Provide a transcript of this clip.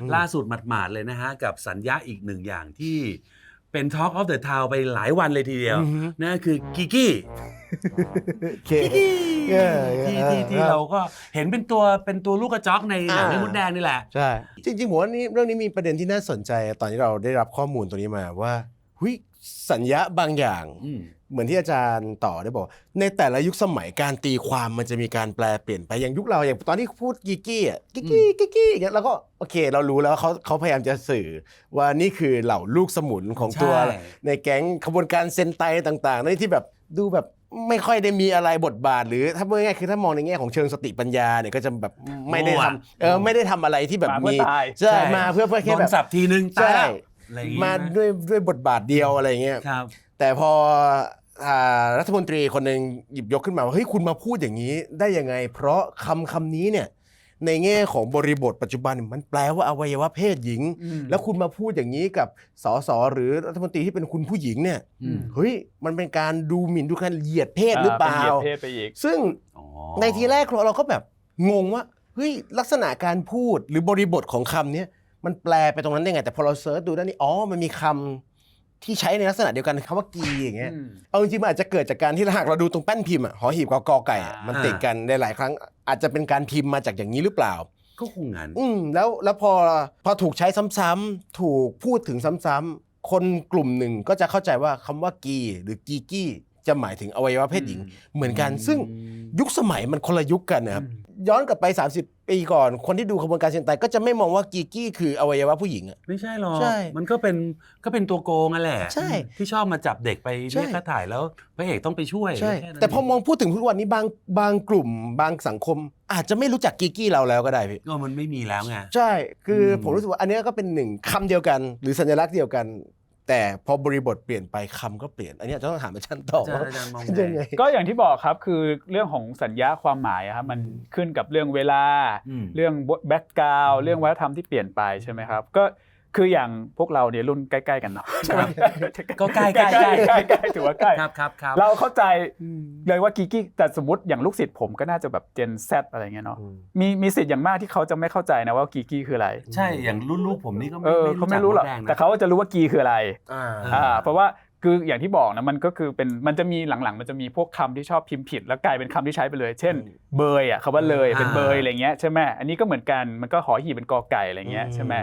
อืมล่าสุดหมาดๆเลยนะฮะ กับสัญญาอีกหนึ่งอย่างที่เป็น Talk of the Town ไปหลายวันเลยทีเดียวอือฮึนั่นก็คือกิกกี้โอเคกิกกี้เออที่เออที่ที่ครับเราก็เห็นเป็นตัวเป็นตัวลูกกระจอกในหนังอ่าเรื่องมดแดงนี่แหละ ใช่ จริงๆผมว่านี่เรื่องนี้มีประเด็นที่น่าสนใจ ตอนที่เราได้รับข้อมูลตัวนี้มาว่า หุยสัญญาบางอย่างอืมเหมือนที่อาจารย์ต่อได้บอก ในแต่ละยุคสมัยการตีความมันจะมีการแปลเปลี่ยนไปอย่างยุคเราอย่างตอนที่พูดกิกกี้อะกิกกี้กิกกี้อย่างเงี้ยเราก็โอเค เรารู้แล้วว่าเขาเขาพยายามจะสื่อว่านี่คือเหล่าลูกสมุนของตัวใช่ในแก๊งขบวนการเซนไตต่างๆนั่นที่แบบดูแบบไม่ค่อยได้มีอะไรบทบาท หรือถ้าพูดง่ายๆคือถ้ามองในแง่ของเชิงสติปัญญาเนี่ยก็จะแบบไม่ได้ทำเออไม่ได้ทำอะไรที่แบบมาเพื่อมีตายใช่มาเพื่อเพื่อแค่โดแบนบสับทีนึงตายใช่แล้ว อะไรอย่างงี้มาใช่ไหด้วยด้วยบทบาทเดียวอะไรเงี้ยครับ แต่พออ่ารัฐมนตรีคนหนึ่งหยิบยกขึ้นมาว่าเฮ้ยคุณมาพูดอย่างนี้ได้ยังไง เพราะคำคำนี้เนี่ยในแง่ของบริบทปัจจุบันมันแปลว่าอวัยวะเพศหญิง อืม แล้วคุณมาพูดอย่างนี้กับสสหรือรัฐมนตรีที่เป็นคุณผู้หญิงเนี่ยอืม เฮ้ยมันเป็นการดูหมิ่นดูการเหยียดเพศหรือเปล่า นหยียดเพศไปอีกซึ่ง อ๋อในทีแรกเราก็แบบงงว่าเฮ้ยลักษณะการพูดหรือบริบทของคำเนี้ย มันแปลไปตรงนั้นได้ไง แต่พอเราเซิร์ชดูด้านนี้อ๋อมันมีคำที่ใช้ในลักษณะเดียวกันคำว่ากีอย่างเงี้ยอืมเอาจริงๆมันอาจจะเกิดจากการที่หากเราดูตรงแป้นพิมพ์อะหอหีบกับกอไก่อะอ่ามัมันติดกันในหลายครั้ง อาจจะเป็นการพิมพ์มาจากอย่างนี้หรือเปล่า ก็คงงั้น อืมแล้วแล้วพอพอถูกใช้ซ้ำๆถูกพูดถึงซ้ำๆคนกลุ่มหนึ่งก็จะเข้าใจว่าคำว่ากีหรือกีกี้จะหมายถึงอวัยวะเพศหญิง เหมือนกันซึ่งยุคสมัยมันคนละยุคกันนะครับ ย้อนกลับไป 30 ปีก่อน คนที่ดูขบวนการเซนไตก็จะไม่มองว่ากีกี้คืออวัยวะผู้หญิงอะ ไม่ใช่หรอกใช่มันก็เป็นก็เป็นตัวโกงอะแหละใช่ที่ชอบมาจับเด็กไปใช่ เรียกค่าถ่ายแล้วพระเอกต้องไปช่วยใช่แค่นั้นแต่พอเงมองพูดถึงทุกวันนี้บางบางกลุ่มบางสังคม อาจจะไม่รู้จักกีกี้เราแล้วก็ได้พี่ ก็มันไม่มีแล้วไง ใช่ คืออม ผมรู้สึกว่าอันเนี้ยก็เป็นหนึ่งคำเดียวกัน หรือสัญลักษณ์เดียวกัน แต่พอบริบทเปลี่ยนไปคำก็เปลี่ยน อันเนี้ยจะต้องถามอาจารย์ต่ออาจารว่าย์อาจารย์มองเป็นยังไง ก็อย่างที่บอกครับคือเรื่องของสัญญาความหมายอะครับมันขึ้นกับเรื่องเวลา อืม เรื่องแบ็กกราวเรื่องวัฒนธรรมที่เปลี่ยนไปใช่ไหมครับก็ คืออย่างพวกเราเนี่ยรุ่นใกล้ๆกันเนาะครับก็ใกล้ๆใกล้ๆใกล้ๆใกล้ๆถือว่าใกล้ครับครับครับเราเข้าใจเลยว่ากีกี้แต่สมมติอย่างลูกศิษย์ผมก็น่าจะแบบเจนแซอะไรเงี้ยเนาะอืมมีมีสิทธิ์อย่างมากที่เขาจะไม่เข้าใจนะว่ากีกี้คืออะไร ใช่อย่างรุ่นลูกผมนี่ก็เอไม่อเขาไม่รู้หรอกจัมดแดงนะแต่เขาจะรู้ว่ากีคืออะไรอ่าอ่าเพราะว่าคืออย่างที่บอกนะมันก็คือเป็นมันจะมีหลังๆ มันจะมีพวกคำที่ชอบพิมพ์ผิด แล้วกลายเป็นคำที่ใช้ไปเลย เช่นอืมเบยอะคำว่าเลยเป็นอ่าเบยอะไรเงี้ยใช่ไหมอันนี้ก็เหมือนกันมันก็หอหีบเป็นกอไก่อะไรเงี้ยใช่ไหม